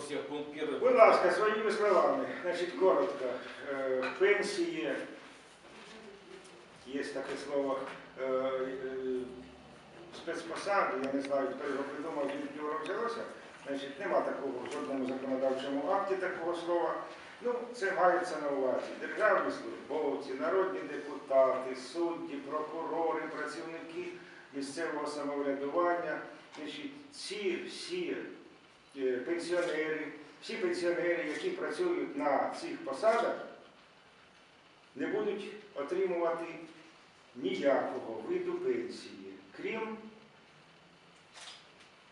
всех пункт. Будь ласка, своїми словами, значить, коротко. Е, Пенсії, є таке слово, е, е, спецпосади, я не знаю, хто його придумав, від нього взялося. Значить, нема такого в жодному законодавчому акті такого слова. Ну, це мається на увазі. Державні службовці, народні депутати, судді, прокурори, працівники місцевого самоврядування. Значить, ці всі пенсіонери, всі пенсіонери, які працюють на цих посадах, не будуть отримувати ніякого виду пенсії, крім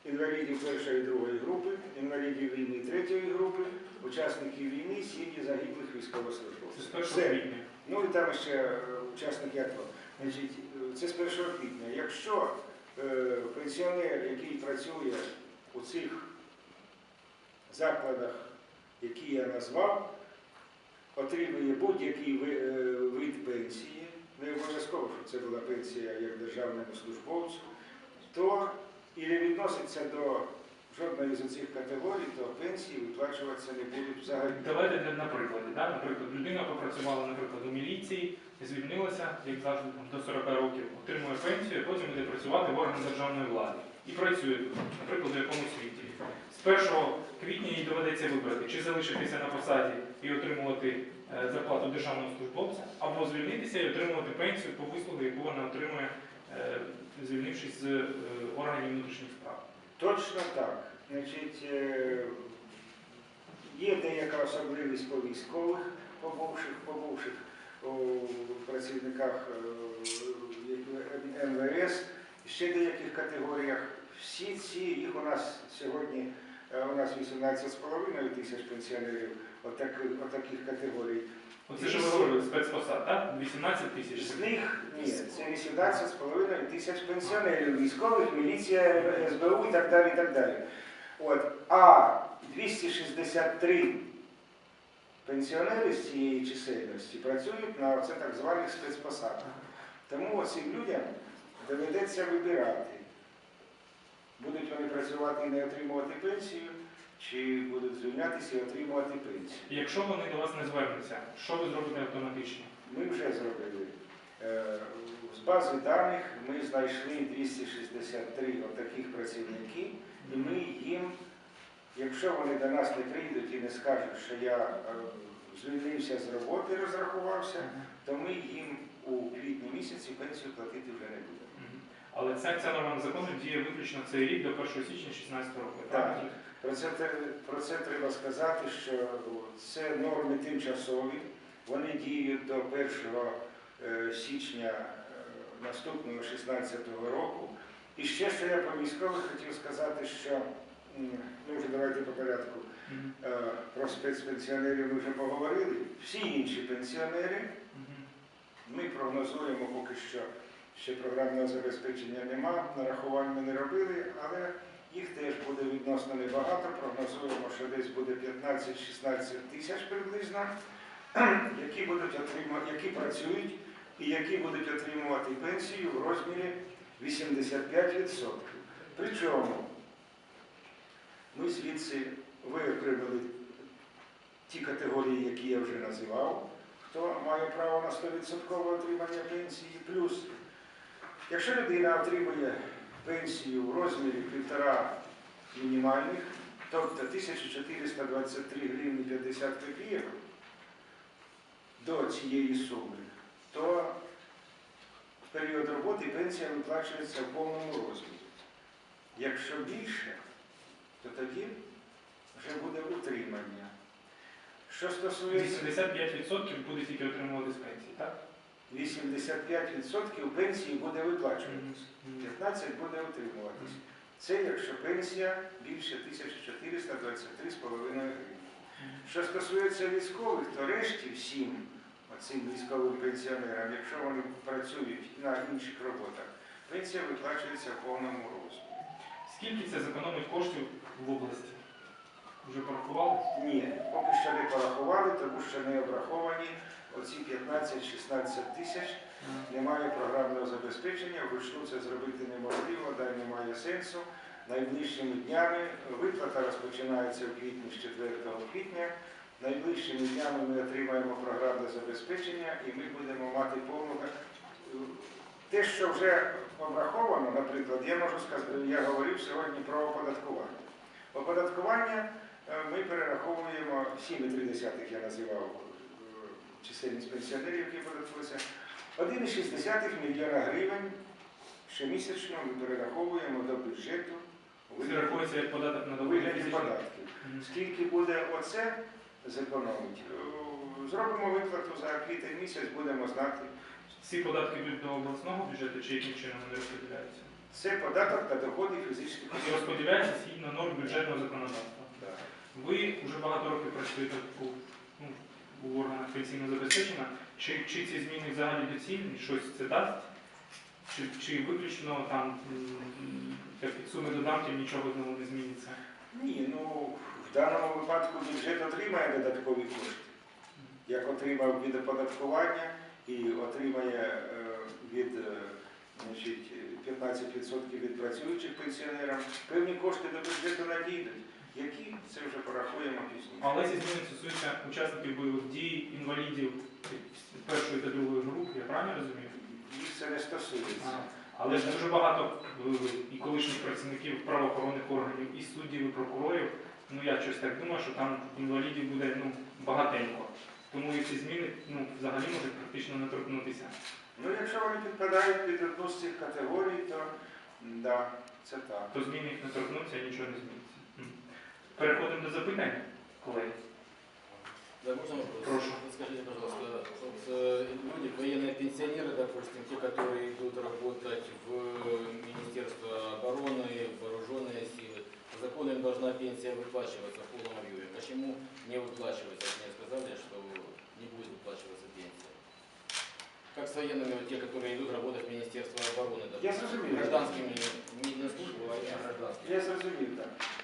інвалідів першої і другої групи, інвалідів війни третьої групи, учасників війни, сім'ї загиблих військовослужбовців. 1 Все. Ну і там ще е, учасники АТО. Значить, е, це з 1 квітня. Якщо е, пенсіонер, який працює у цих закладах, які я назвав, отримує будь-який е, вид пенсії, не обов'язково, щоб це була пенсія як державному службовцю, то і не відноситься до жодної з цих категорій, то пенсії виплачуватися не будуть взагалі. Давайте для- прикладі. Да? Наприклад, людина попрацювала, наприклад, у міліції, звільнилася, як завжди, до 40 років, отримує пенсію, потім буде працювати в органах державної влади. І працює наприклад, у якомусь світі. З 1 квітня їй доведеться вибрати, чи залишитися на посаді і отримувати е, зарплату державного службовця, або звільнитися і отримувати пенсію по вислугу, яку вона отримує, е, звільнившись з е, органів внутрішніх справ. Точно так. Значить, є деяка особливість по військових, побувших, побувших у працівниках МВС, ще деяких категоріях. Всі ці, їх у нас сьогодні, у нас 18,5 тисяч пенсіонерів отак- отаких категорій. Оце що ви говорили, спецпосад, так? 18 тисяч. З них ні, це 18,5 тисяч пенсіонерів, військових, міліція, СБУ і так далі. І так далі. От. А 263 пенсіонери з цієї чисельності працюють на це так званих спецпосадах. Тому цим людям доведеться вибирати, будуть вони працювати і не отримувати пенсію, чи будуть звільнятися і отримувати пенсію. Якщо вони до вас не звернуться, що ви зробите автоматично? Ми вже зробили. Е, З бази даних ми знайшли 263 отаких працівники, і ми їм, якщо вони до нас не прийдуть і не скажуть, що я е, звільнився з роботи, розрахувався, то ми їм у квітні місяці пенсію платити вже не будемо. Але ця, ця норма закону діє виключно цей рік до 1 січня 2016 року. Так. Про це, про це треба сказати, що це норми тимчасові, вони діють до 1 е, січня е, наступного 16-го року. І ще, що я про військових хотів сказати, що ну вже давайте по порядку. Е, Про спецпенсіонерів ми вже поговорили. Всі інші пенсіонери ми прогнозуємо поки що, ще програмного забезпечення нема, нарахувань ми не робили, але їх теж буде відносно небагато. Прогнозуємо, що десь буде 15-16 тисяч приблизно, які будуть отримувати, які працюють і які будуть отримувати пенсію в розмірі 85%. Причому ми звідси виокремили ті категорії, які я вже називав хто має право на 100% отримання пенсії. Плюс, якщо людина отримує пенсію в розмірі півтора мінімальних, тобто 1423 гривні 50 копійок до цієї суми, то в період роботи пенсія виплачується в повному розмірі. Якщо більше, то тоді вже буде утримання. Що стосується 85% буде тільки отримувати з пенсії, так? 85% пенсії буде виплачуватися, Мгм. 15 буде утримуватися. Це якщо пенсія більше 1423,5 гривень. Що стосується військових, то решті всім цим військовим пенсіонерам, якщо вони працюють на інших роботах, пенсія виплачується в повному розмірі. Скільки це зекономить коштів в області? Вже порахували? Ні, поки що не порахували, тому що не обраховані оці 15-16 тисяч. Немає програмного забезпечення, вручну це зробити неможливо, да й немає сенсу. найближчими днями. Виплата розпочинається в квітні з 4 квітня. Найближчими днями ми отримаємо програмне забезпечення і ми будемо мати повну. Те, що вже обраховано, наприклад, я можу сказати, я говорив сьогодні про оподаткування. Оподаткування е, ми перераховуємо 7,3 я називав е, чисельність пенсіонерів, які податкуються. 1,6 мільйона гривень щомісячно ми перераховуємо до бюджету вигляді- як податок на вигляді податків. Скільки буде оце зекономить? Е, Зробимо виплату за квітень місяць, будемо знати. Ці податки йдуть до обласного бюджету чи яким чином вони розподіляються? Це податок на доходи фізичних І осіб. розподіляються згідно норм бюджетного законодавства. Да. Ви вже багато років працюєте у, ну, у органах пенсійного забезпечення. Чи, чи ці зміни взагалі доцільні, щось це дасть? Чи, чи виключно там від суми до дамків нічого знову не зміниться? Ні, ну в даному випадку бюджет отримає додаткові кошти. Як отримав від оподаткування і отримає е, від е, значить, 15% від працюючих пенсіонерів, певні кошти до бюджету надійдуть. Які це вже порахуємо пізніше. Але ці зміни стосуються учасників бойових дій, інвалідів першої та другої груп, я правильно розумію? Їх це не стосується. А, Але ж дуже багато е, і колишніх працівників правоохоронних органів, і суддів, і прокурорів. Ну я щось так думаю, що там інвалідів буде ну, багатенько. Тому і ці зміни ну, взагалі можуть практично не торкнутися. Ну, якщо вони підпадають під одну з цих категорій, то да, це так. То зміни їх не торкнуться і нічого не зміниться. Переходимо до запитань, колеги. Да, можно вопрос? Прошу. Скажите, пожалуйста, вот, э, люди, военные пенсионеры, допустим, те, которые идут работать в Министерство обороны, в вооруженные силы, по закону им должна пенсия выплачиваться в полном объеме. Почему не выплачивается? Мне сказали, что не будет выплачиваться пенсия. Как с военными, вот те, которые идут работать в Министерство обороны, Я допустим, зрозумів. гражданскими, не на службу, а гражданскими. Я зрозумів, так.